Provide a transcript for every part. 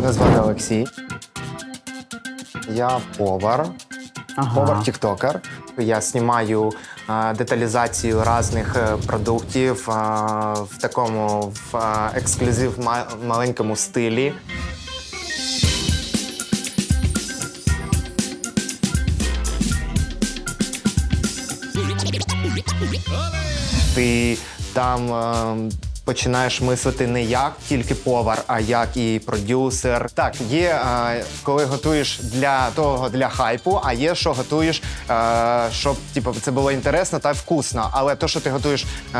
Мене звати Олексій. Я повар, повар-тіктокер. Я знімаю е, деталізацію різних е, продуктів е, в такому в ексклюзив ма- маленькому стилі. Ти там починаєш мислити не як тільки повар, а як і продюсер. Так, є е, коли готуєш для того для хайпу, а є що готуєш, е, щоб типу, це було інтересно та вкусно. Але то, що ти готуєш е,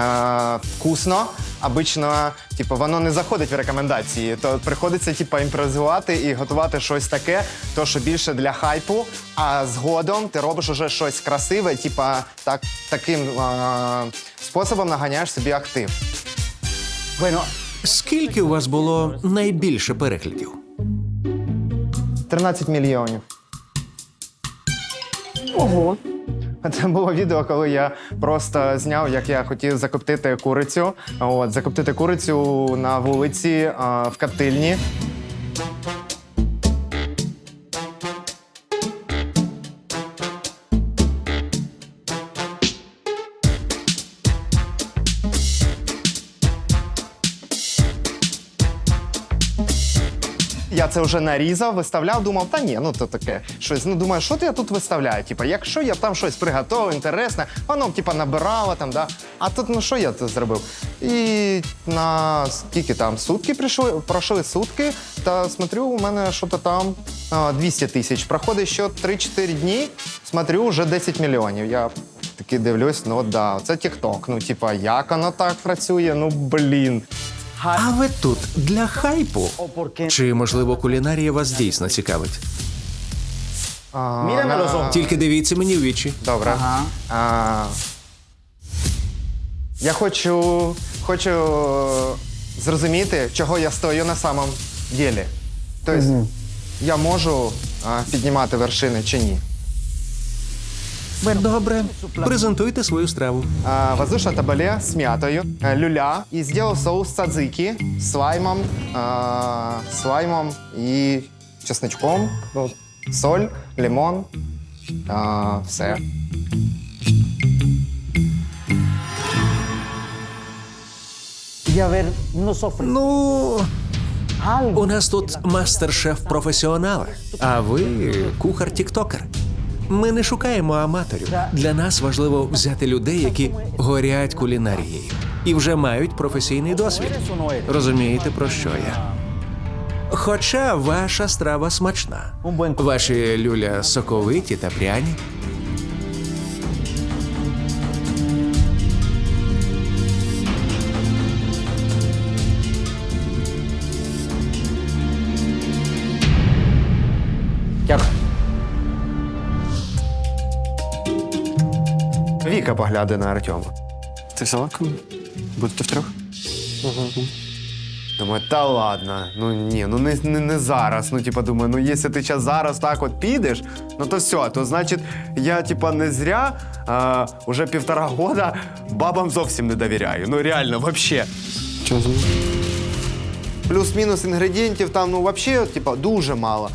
вкусно, обично, типу, воно не заходить в рекомендації. То приходиться типу, імпровізувати і готувати щось таке, то що більше для хайпу. А згодом ти робиш уже щось красиве, типу, так, таким способом наганяєш собі актив. Скільки у вас було найбільше переглядів? 13 мільйонів. Ого. Це було відео, коли я просто зняв, як я хотів закоптити курицю. От, закоптити курицю на вулиці а, в коптильні. Це вже нарізав, виставляв, думав, та ні, ну то таке щось. Ну думаю, що ти я тут виставляю? Типа, якщо я там щось приготував, інтересне, воно типа набирало там, да. А тут ну що я тут зробив? І на скільки там сутки прийшли, пройшли сутки, та смотрю, у мене що то там 200 тисяч. Проходить ще 3-4 дні, смотрю, вже 10 мільйонів. Я такий дивлюсь, ну да, це TikTok. Ну, типа, як воно так працює? Ну блін. А ви тут для хайпу? Чи, можливо, кулінарія вас дійсно цікавить? Тільки дивіться мені в вічі. Добре. Ага. А, я хочу, хочу зрозуміти, чого я стою на самому ділі. Тобто, я можу а, піднімати вершини чи ні. Добре, презентуйте свою страву. А, воздушне табале з м'ятою, люля і зробив соус цадзики з слаймом, а, слаймом і чесничком, ну, соль, лимон. А, все. Sofre. Ну, у нас тут мастер-шеф професіонали, а ви кухар-тіктокер. Ми не шукаємо аматорів. Для нас важливо взяти людей, які горять кулінарією і вже мають професійний досвід. Розумієте, про що я? Хоча ваша страва смачна. Ваші люля соковиті та пряні. Віка погляне на Артема. Ти взяла кому? Будете втрьох? Думаю, та ладно, ну ні, ну не, не, не зараз. Ну, типа, думаю, ну якщо ти зараз зараз так от підеш, ну то все, то значить, я типа не зря а, уже півтора года бабам зовсім не довіряю. Ну реально, вообще. Чого за? Плюс-мінус інгредієнтів там, ну взагалі, типа, дуже мало.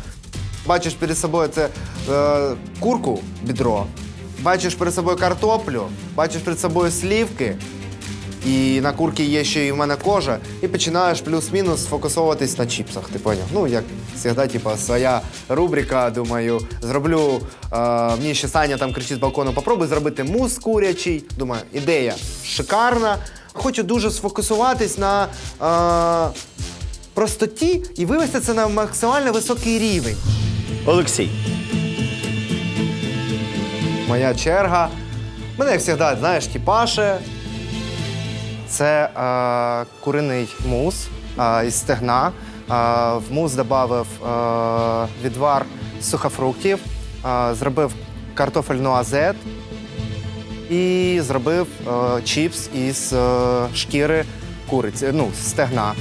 Бачиш перед собою це е, курку, бідро, бачиш перед собою картоплю, бачиш перед собою слівки, і на курці є ще і в мене кожа, і починаєш плюс-мінус сфокусовуватись на чіпсах. Ти поняв? Ну, як завжди, типа, своя рубрика, думаю, зроблю. Е, мені ще Саня там кричить з балкону, попробуй зробити мус курячий. Думаю, ідея шикарна. Хочу дуже сфокусуватись на е, простоті і вивести це на максимально високий рівень. Олексій. Моя черга. Мене, як завжди, знаєш, тіпаше. Це е, куриний мус е, із стегна. Е, в мус додав е, відвар сухофруктів, е, зробив картофельну азет і зробив е, чіпс із е, шкіри куриці, ну, стегна.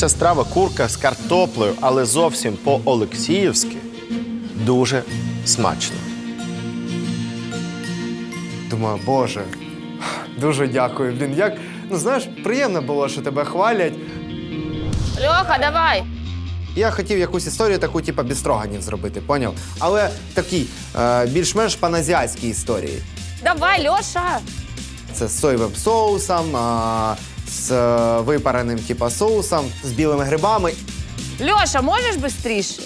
Ця страва курка з картоплею, але зовсім по-олексіївськи дуже смачно. Думаю, боже, дуже дякую. Блін, як, ну знаєш, приємно було, що тебе хвалять. Льоха, давай. Я хотів якусь історію таку, типу, без строганів зробити, поняв? Але такій е, більш-менш паназіатській історії. Давай, Льоша. Це з соєвим соусом, а, з е, випареним типу, соусом, з білими грибами. Льоша, можеш швидше?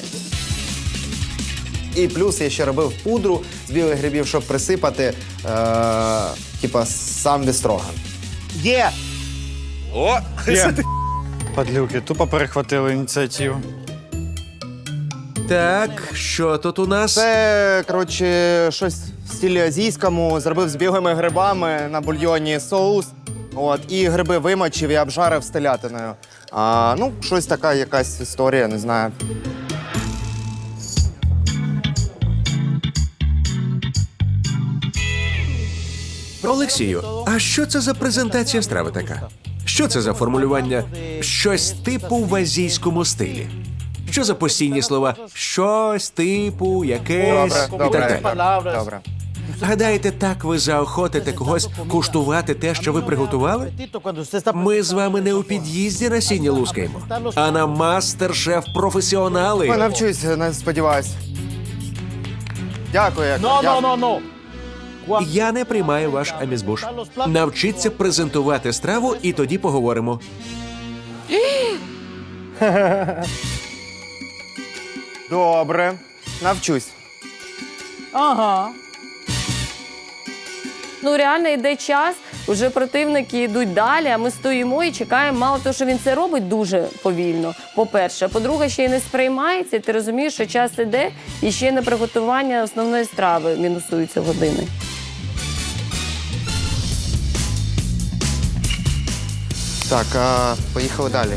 І плюс я ще робив пудру з білих грибів, щоб присипати е, типа, сам бістроган. Є! О! Падлюки, тупо перехватили ініціативу. Так, що тут у нас? Це, коротше, щось в стилі азійському. Зробив з білими грибами на бульйоні соус. От, і гриби вимочив і обжарив з телятиною. А, ну, щось така якась історія, не знаю. Олексію, а що це за презентація страви така? Що це за формулювання щось типу в азійському стилі? Що за постійні слова щось типу, якесь Добре, і так добре. далі? Добре. Гадаєте, так ви заохотите когось куштувати те, що ви приготували? Ми з вами не у під'їзді на сіні лускаємо, а на мастер-шеф Я професіонали. навчусь, не сподіваюсь. Дякую, як. No, no, no, no. Я не приймаю ваш амізбуш. Навчіться презентувати страву, і тоді поговоримо. Добре. Навчусь. Ага. Ну реально йде час, вже противники йдуть далі, а ми стоїмо і чекаємо. Мало того, що він це робить дуже повільно. По-перше, по-друге, ще й не сприймається. і Ти розумієш, що час іде, і ще на приготування основної страви мінусуються години. Так, а, поїхали далі.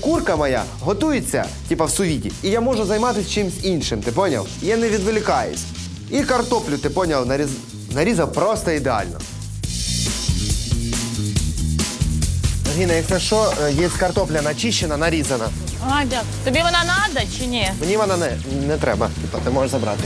Курка моя готується, типа в сувіті, і я можу займатися чимось іншим, ти поняв? Я не відволікаюсь. І картоплю, ти поняв, наріз... нарізав просто ідеально. Гіна, якщо що, е, є картопля начищена, нарізана. А, дякую. Тобі вона треба чи ні? Мені вона не, не треба, типа, ти можеш забрати.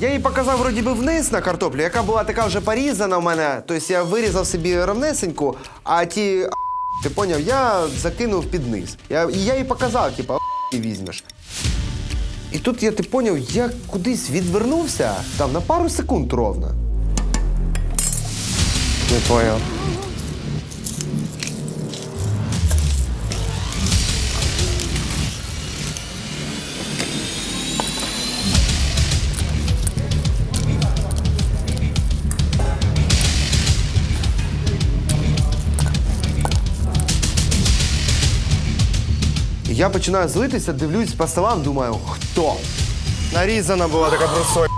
Я їй показав вроді би вниз на картоплю, яка була така вже порізана в мене. Тобто я вирізав собі ровнесеньку, а ті а, ти поняв, я закинув під низ. Я, і я їй показав, типа, ти візьмеш. І тут я ти поняв, я кудись відвернувся там на пару секунд ровно. Не поняв. Я починаю злитися, дивлюсь по столам, думаю, хто? Нарізана була така брусой.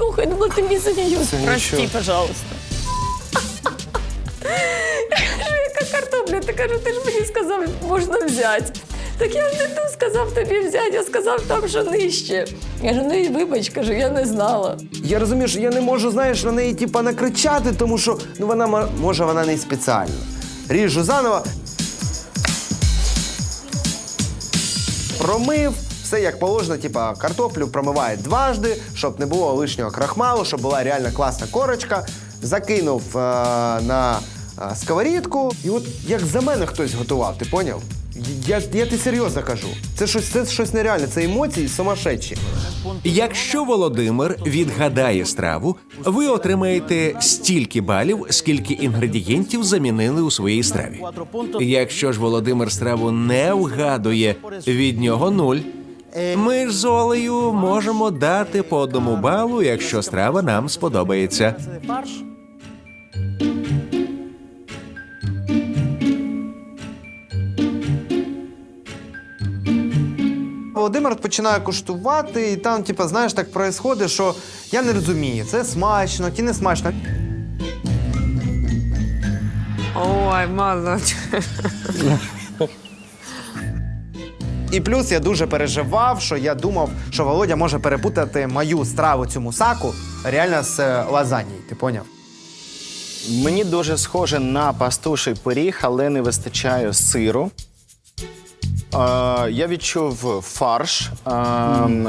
Льоха, я думала, ти мені за неї. Прости, нічого. пожалуйста. Яка картопля? Ти кажу, ти ж мені сказав, можна взяти. Так я не ту сказав тобі взяти, я сказав там, що нижче. Я кажу, ну і вибач, кажу, я не знала. Я розумію, що я не можу, знаєш, на неї типа накричати, тому що ну вона мо- може вона не спеціально. Ріжу заново. Промив, все як положено, типа картоплю промиває дважди, щоб не було лишнього крахмалу, щоб була реально класна корочка. Закинув е, на е, сковорідку. І от як за мене хтось готував, ти поняв? Я, я ти серйозно кажу. Це щось, це щось нереальне, це емоції сумасшедші. Якщо Володимир відгадає страву, ви отримаєте стільки балів, скільки інгредієнтів замінили у своїй страві. Якщо ж Володимир страву не вгадує, від нього нуль. Ми ж з Олею можемо дати по одному балу, якщо страва нам сподобається. Володимир починає куштувати, і там, типу, знаєш, так происходить, що я не розумію, це смачно, чи не смачно. Ой, мало. І плюс я дуже переживав, що я думав, що Володя може перепутати мою страву цю мусаку реально з е, лазаньєю. Ти поняв? Мені дуже схоже на пастуший пиріг, але не вистачає сиру. Я відчув фарш е,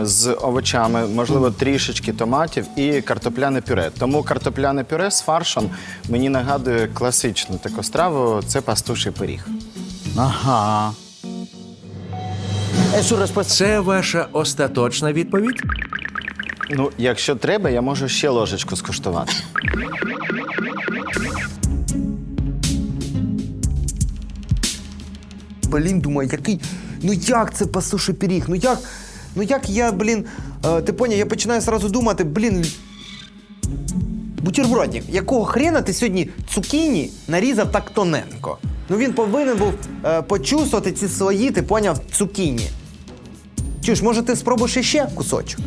з овочами, можливо, трішечки томатів і картопляне пюре. Тому картопляне пюре з фаршем мені нагадує класичну таку страву це пастуший пиріг. Ага. Це ваша остаточна відповідь? Ну, якщо треба, я можу ще ложечку скуштувати. Блін, думаю, який. Ну як це пасуший пиріг? Ну як. Ну як я, блін. Е, ти поняв, я починаю сразу думати, блін. Бутербродник, якого хрена ти сьогодні цукіні нарізав так тоненько? Ну він повинен був е, почувствувати ці свої, ти поняв, цукіні. Чуєш, може ти спробуєш іще кусочок?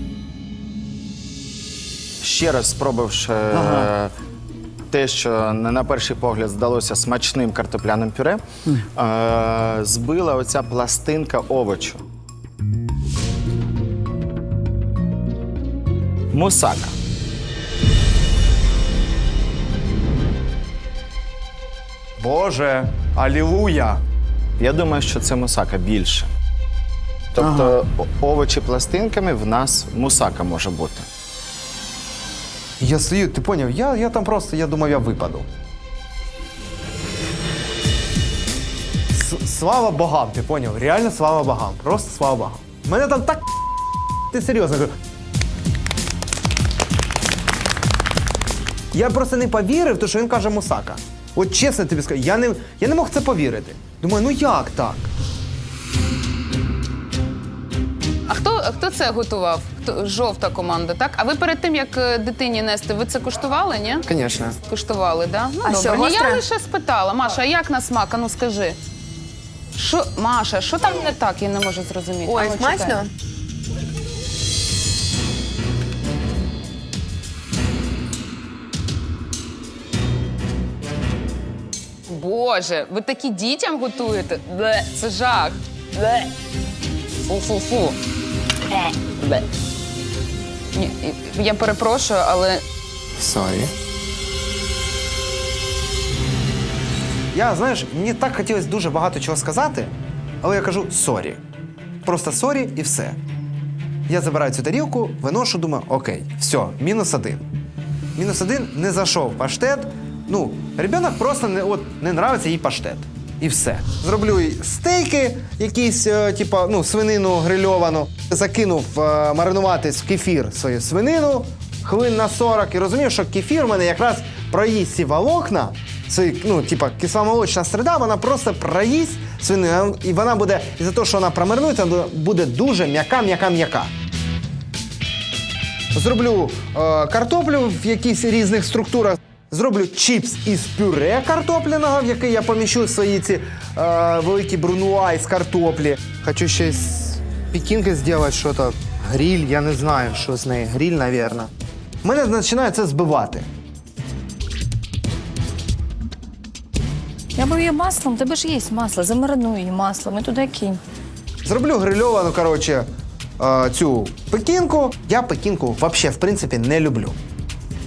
Ще раз спробувавши е, те, що на перший погляд здалося смачним картопляним пюре, е, збила оця пластинка овочу. Мусака. Боже, алілуя! Я думаю, що це мусака більше. Тобто овочі пластинками в нас мусака може бути. Я стою, ти поняв, я, я там просто, я думав, я випаду. С- слава богам, ти поняв? Реально слава богам. Просто слава богам. Мене там так. Ти серйозно кажу. Я просто не повірив, тому що він каже Мусака. От чесно тобі скажу, я не, я не мог це повірити. Думаю, ну як так? А хто, хто це готував? Жовта команда, так? А ви перед тим, як е, дитині нести, ви це куштували, ні? Звісно. Куштували, да? Ну, А добре. що, Ні, гостре? я лише спитала. Маша, а як на смак? А ну скажи. Що, Маша, що там не так? Я не можу зрозуміти. Ой, А ну, чекай. смачно? Боже, ви такі дітям готуєте? Бле, це жах. Бле. Фу-фу-фу. Бле. Ні, я перепрошую, але Сорі. Я, знаєш, мені так хотілося дуже багато чого сказати, але я кажу сорі. Просто сорі і все. Я забираю цю тарілку, виношу, думаю, окей, все, мінус один. Мінус один не зайшов паштет. Ну, ребенок просто не, от, не нравиться їй паштет. І все. Зроблю стейки, якісь, е, типа, ну, свинину грильовану. Закинув е, маринуватись в кефір свою свинину хвилин на 40. І розумію, що кефір в мене якраз проїсть ці волокна, свої, ну, типа, кисломолочна середа, вона просто проїсть свинину. І вона буде, із-за того, що вона промаринується, буде дуже м'яка, м'яка, м'яка. Зроблю е, картоплю в якихось різних структурах. Зроблю чіпс із пюре картопляного, в який я поміщу свої ці е, великі брунуа із картоплі. Хочу ще з пекінки зробити щось. Гриль, я не знаю, що з нею. Гриль, мабуть. Мене починає це збивати. Я її маслом, тебе ж є масло, замаринуй її маслом і туди кинь. Зроблю грильовану, коротше, е, цю пекінку. Я пекінку взагалі, в принципі, не люблю.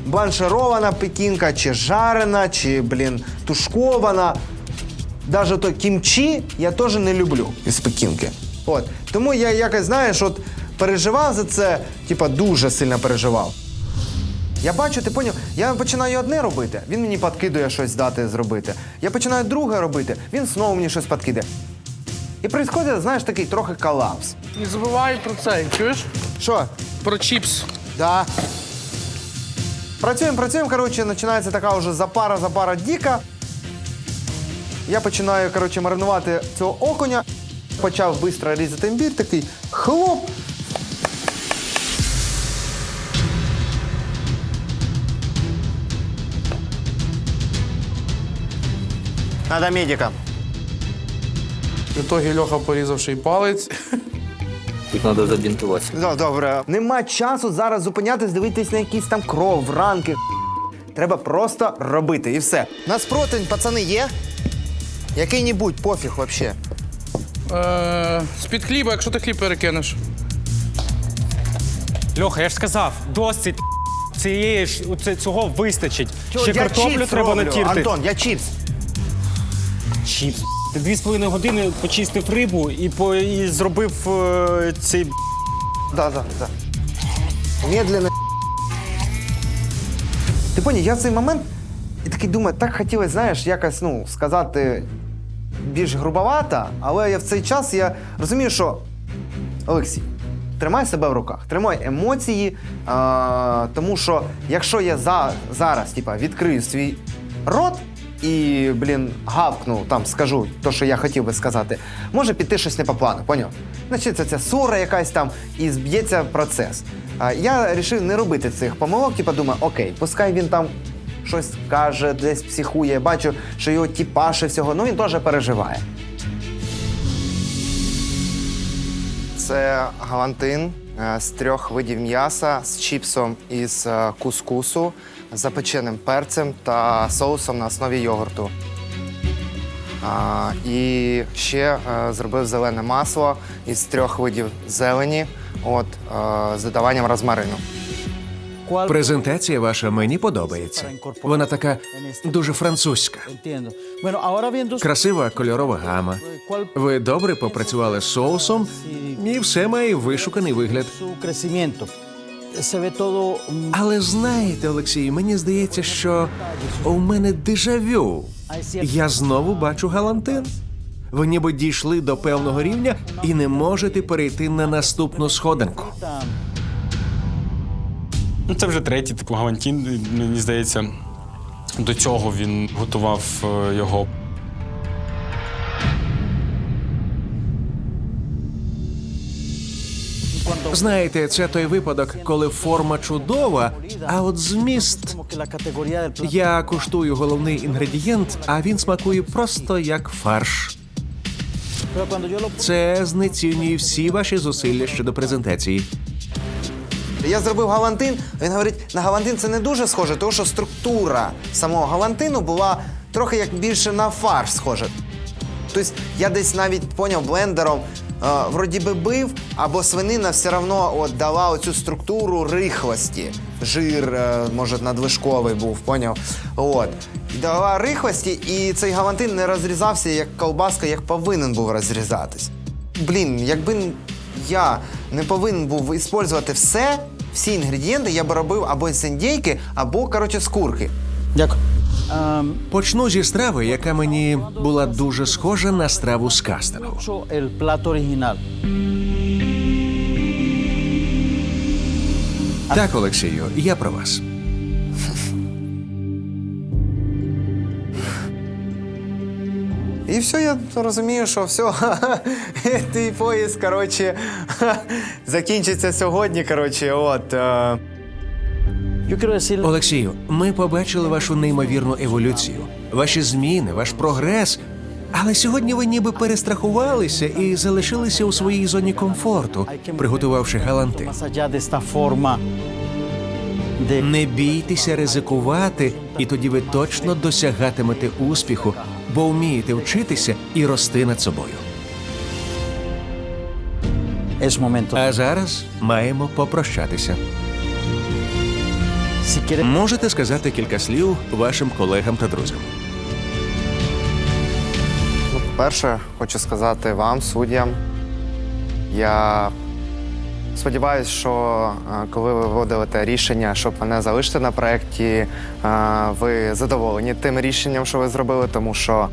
Бланширована пекінка, чи жарена, чи, блін, тушкована. Даже то кімчі я теж не люблю із пекінки. От. Тому я якось, знаєш, от переживав за це, типа дуже сильно переживав. Я бачу, ти поняв, я починаю одне робити, він мені підкидує щось дати зробити. Я починаю друге робити, він знову мені щось підкидає. І відбувається, знаєш, такий трохи колапс. Не забувай про це, чуєш? Що? Про чіпс. Да. Працюємо, працюємо, коротше, починається така вже запара, запара діка. Я починаю, коротше, маринувати цього окуня. Почав швидко різати імбір, такий хлоп. Надо медика. В ітогі Льоха порізав ще й палець. Тут треба забінтувати. Да, добре. Нема часу зараз зупинятись, дивитись на якісь там кров, ранки. Треба просто робити і все. Нас противень, пацани, є? Який-небудь, пофіг вообще. Е, з-під хліба, якщо ти хліб перекинеш. Льоха, я ж сказав, досить цієї ж цього вистачить. Ще я картоплю чіпс треба роблю. натірти. Антон, я чіпс. Чіпс. Дві з половиною години почистив рибу і, по, і зробив е, цей Да, да, да. Медленно. Ти поняв, я в цей момент і такий думаю, так хотілося, знаєш, якось ну, сказати більш грубовато, але я в цей час я розумію, що Олексій, тримай себе в руках, тримай емоції, а, тому що якщо я за, зараз типа, відкрию свій рот і, блін, гавкну, там скажу те, що я хотів би сказати, може піти щось не по плану, поняв? Значить, це ця ссора якась там і зб'ється процес. А, я вирішив не робити цих помилок, типа думаю, окей, пускай він там щось каже, десь психує, бачу, що його тіпаше всього, ну він теж переживає. Це галантин е, з трьох видів м'яса з чіпсом із е, кускусу, запеченим перцем та соусом на основі йогурту. А, і ще е, зробив зелене масло із трьох видів зелені от, е, з додаванням розмарину. Презентація ваша мені подобається. Вона така дуже французька. Красива кольорова гама. Ви добре попрацювали з соусом, і все має вишуканий вигляд. Але знаєте, Олексій, мені здається, що у мене дежавю. Я знову бачу галантин. Ви ніби дійшли до певного рівня і не можете перейти на наступну сходинку. Ну, це вже третій, типу Галантін, мені здається. До цього він готував е, його. Знаєте, це той випадок, коли форма чудова, а от зміст. Я куштую головний інгредієнт, а він смакує просто як фарш. Це знецінює всі ваші зусилля щодо презентації. Я зробив галантин. Він говорить, на галантин це не дуже схоже, тому що структура самого галантину була трохи як більше на фарш схожа. Тобто я десь навіть поняв блендером, вроді би бив, або свинина все одно дала оцю структуру рихлості. Жир, е, може, надлишковий був, поняв? От. Дала рихлості, і цей галантин не розрізався як колбаска, як повинен був розрізатись. Блін, якби я не повинен був використовувати все, всі інгредієнти, я б робив або з індейки, або, коротше, з курки. Дякую. Um, Почну зі страви, яка мені була дуже схожа на страву з кастингу. original. Так, Олексію, я про вас. І все, я розумію, що все, твій поїзд, коротше, закінчиться сьогодні. Коротше, от. е. Олексію, ми побачили вашу неймовірну еволюцію, ваші зміни, ваш прогрес. Але сьогодні ви ніби перестрахувалися і залишилися у своїй зоні комфорту, приготувавши галанти. Не бійтеся ризикувати, і тоді ви точно досягатимете успіху, бо вмієте вчитися і рости над собою. А зараз маємо попрощатися. Можете сказати кілька слів вашим колегам та друзям. Ну, по-перше, хочу сказати вам, суддям. Я сподіваюся, що е, коли ви виводите рішення, щоб мене залишити на проєкті, е, ви задоволені тим рішенням, що ви зробили, тому що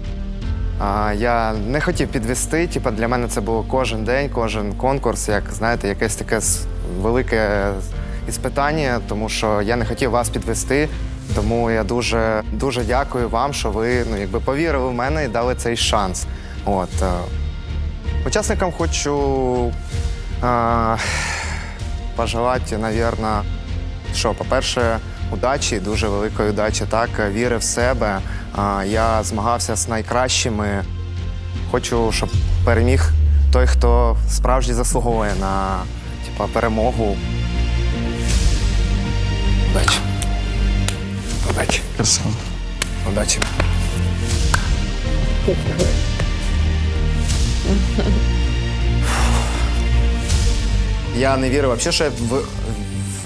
е, я не хотів підвести. Типа для мене це було кожен день, кожен конкурс, як знаєте, якесь таке велике іспитання, тому що я не хотів вас підвести. Тому я дуже дуже дякую вам, що ви ну якби повірили в мене і дали цей шанс. От е, учасникам хочу е, пожелати, навірно, що, по-перше, удачі, дуже великої удачі, так, віри в себе. Е, я змагався з найкращими. Хочу, щоб переміг той, хто справді заслуговує на типа, перемогу. Удачі. Удачі. Красиво. Удачі. Я не вірив взагалі, що я в, в-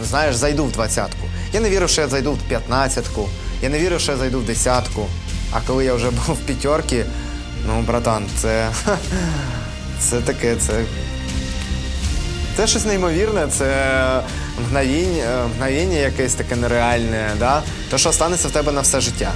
знаєш, зайду в двадцятку. Я не вірив, що я зайду в п'ятнадцятку. Я не вірив, що я зайду в десятку. А коли я вже був в п'ятерці, Ну, братан, це. Це таке, це. Це щось неймовірне, це мгновіння, мгновіння якесь таке нереальне, да? то, що станеться в тебе на все життя.